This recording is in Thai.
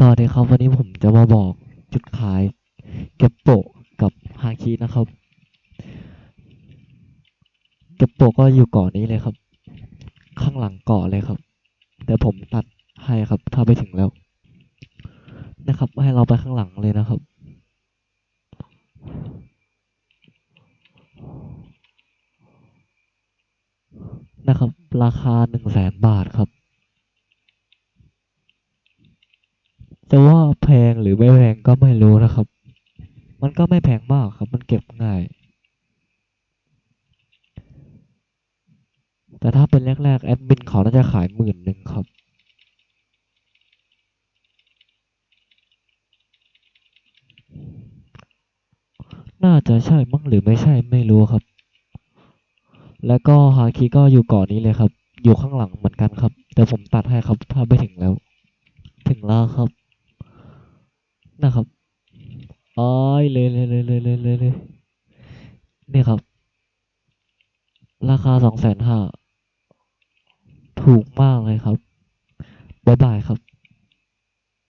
สวัสดีครับ วันนี้ผมจะมาบอกจุดขายเก็บโปะกับฮาคินะครับ เก็บโปะก็อยู่เกาะนี้เลยครับ ข้างหลังเกาะเลยครับ แต่ผมตัดให้ครับ ถ้าไปถึงแล้ว นะครับ ให้เราไปข้างหลังเลยนะครับ นะครับ ราคาหนึ่งแสนบาทครับ จะว่าแพงหรือไม่แพงก็ไม่รู้นะครับ มันก็ไม่แพงมากครับ มันเก็บง่าย แต่ถ้าเป็นแรกๆแอดมินเขาน่าจะขายหมื่นหนึ่งครับน่าจะใช่มั้งหรือไม่ใช่ไม่รู้ครับ แล้วก็ฮาคิก็อยู่เกาะนี้เลยครับ อยู่ข้างหลังเหมือนกันครับ แต่ผมตัดให้ครับ ถ้าไม่ถึงแล้ว ถึงแล้วครับ นะครับอ้อเลยเลยเลยเลยเลยเลยเลยนี่ครับ ราคาสองแสนห้าถูกมากเลยครับ บ๊ายบายครับ